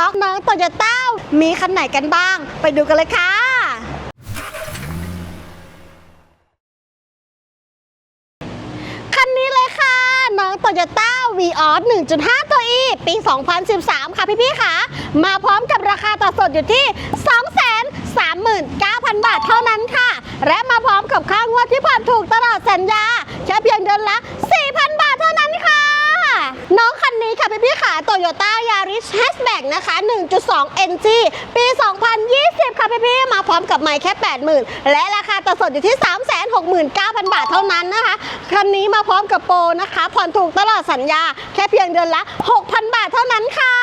ต็อกน้องโตโยต้ามีคันไหนกันบ้าง ไปดูกันเลยค่ะคันนี้เลยค่ะน้องโตโยต้าวีออส1.5 ตัว E ปี 2013 ค่ะพี่ๆค่ะ มาพร้อมกับราคาตัดสดอยู่ที่ 239,000 บาทเท่านั้นค่ะ และมาพร้อมกับค่างวดที่ผ่อนถูกตลอดสัญญาแค่เพียงเดือนละ4 บาทเท่านั้นค่ะ น้องคันนี้ค่ะพี่ๆค่ะ โตโยต้ายาริสแฮชแบ็กนะคะ 1.2 NG ปี 2020 ค่ะพี่ๆ มาพร้อมกับไมค์แค่ 80,000 และราคาต่อสดอยู่ที่ 369,000 บาทเท่านั้นนะคะ คันนี้มาพร้อมกับโปรนะคะ ผ่อนถูกตลอดสัญญา แค่เพียงเดือนละ 6,000 บาทเท่านั้นค่ะ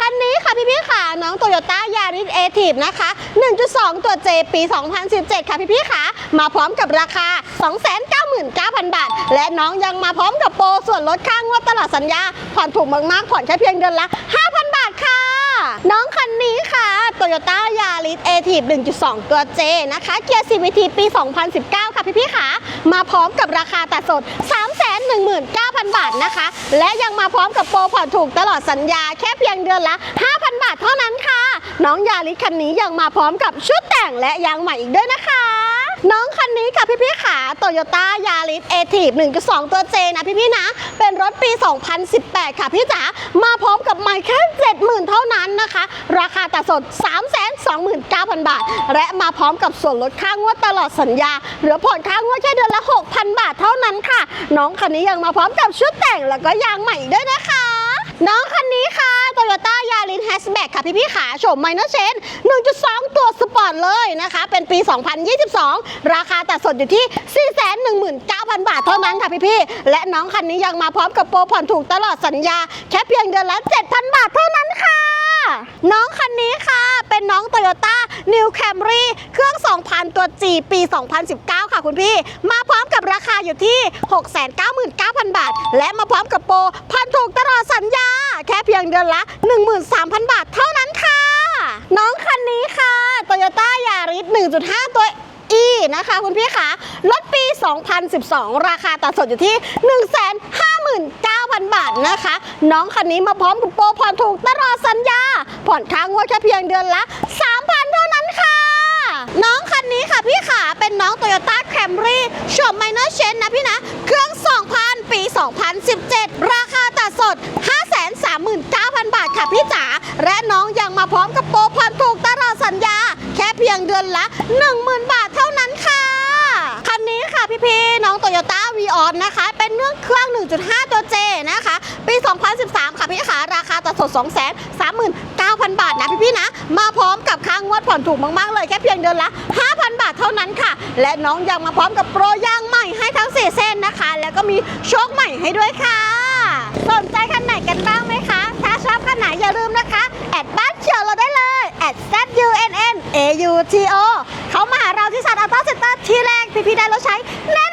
คันนี้ค่ะพี่พี่ค่ะน้องโตโยต้ายาริสเอทีฟนะคะ 1.2 ตัว J ปี 2017 ค่ะพี่พี่ค่ะ มาพร้อมกับราคา 299,000 บาท และน้องยังมาพร้อมกับโปรส่วนลดค่างวดตลอดสัญญา ผ่อนถูกมากๆผ่อนแค่เพียงเดือนละ 5,000 บาทค่ะ น้องคันนี้ค่ะ Toyota Yaris a t i v 1.2 ตัว J นะคะ เกียร์ CVT ปี 2019 ค่ะ พี่ๆค่ะ มาพร้อมกับราคาตัดสด 319,000 บาทนะคะ และยังมาพร้อมกับโปรผ่อนถูกตลอดสัญญาแค่เพียงเดือนละ 5,000 บาทเท่านั้นค่ะ น้องยาริสคันนี้ยังมาพร้อมกับชุดแต่งและยางใหม่อีกด้วยนะคะ น้องคันนี้ค่ะพี่ๆค่ะ Toyota Yaris a t i v 1.2 ตัว J นะพี่ๆนะ เป็นรถปี 2018 ค่ะพี่จ๋า มาพร้อมกับไมค์แค่70,000 เท่านั้นนะคะ ราคาตัดสด 329,000 บาท และมาพร้อมกับส่วนลดค่างวดตลอดสัญญาหลือผ่อนค่างวดแค่เดือนละ 6,000 บาทเท่านั้นค่ะ น้องคันนี้ยังมาพร้อมกับชุดแต่งแล้วก็ยางใหม่ด้วยนะคะ น้องคันนี้ค่ะ Toyota Yaris Hatchback ค่ะพี่ๆขาโฉมไมเนอร์เชน1.2 ตัวสปอร์ตเลยนะคะ เป็นปี 2022 ราคาตัดสดอยู่ที่ 419,000 บาทเท่านั้นค่ะพี่ๆและน้องคันนี้ยังมาพร้อมกับโปรผ่อนถูกตลอดสัญญา แค่เพียงเดือนละ 7,000 บาทเท่านั้นค่ะ น้องคันนี้ค่ะ เป็นน้อง Toyota New Camry เครื่อง 2,000 ตัว G ปี 2019 ค่ะคุณพี่ มาพร้อมกับราคาอยู่ที่ 699,000 บาท และมาพร้อมกับโปรพันถูกตลอดสัญญา แค่เพียงเดือนละ 13,000 บาทเท่านั้นค่ะ น้องคันนี้ค่ะ Toyota Yaris 1.5 ตัว E นะคะคุณพี่คะรถปี 2012 ราคาตัดสดอยู่ที่ 159,000 บาทนะคะ น้องคันนี้มาพร้อมกับโปรผ่อนถูกตลอดสัญญา ผ่อนค้างงวดแค่เพียงเดือนละ 3,000 เท่านั้นค่ะ น้องคันนี้ค่ะพี่ขาเป็นน้อง Toyota Camry โฉม Minor Change นะพี่นะ เครื่อง 2,000 ปี 2017 ราคาตัดสด 539,000 บาทค่ะพี่จ๋าและน้องยังมาพร้อมกับโปรผ่อนถูกตลอดสัญญา แค่เพียงเดือนละ 10,000 บาท พี่ๆน้อง Toyota v ีออนะคะ เป็นเรื่องเครื่อง 1.5 ตัว J นะคะ ปี 2013 ค่ะพี่ขาราคาตัดสด 239,000 บาทนะพี่ๆนะ มาพร้อมกับค่างวดผ่อนถูกมาก ๆ เลย แค่เพียงเดือนละ 5,000 บาทเท่านั้นค่ะ และน้องยังมาพร้อมกับโปรย่างใหม่ให้ทั้ง 4 เส้นนะคะ แล้วก็มีโชคใหม่ให้ด้วยค่ะ สนใจคันไหนกันบ้างไหมคะ ถ้าชอบคันไหนอย่าลืมนะคะแอดบ้านเชียวเราได้เลยแอด z u n n a u t o พี่ๆได้รถใช้แน่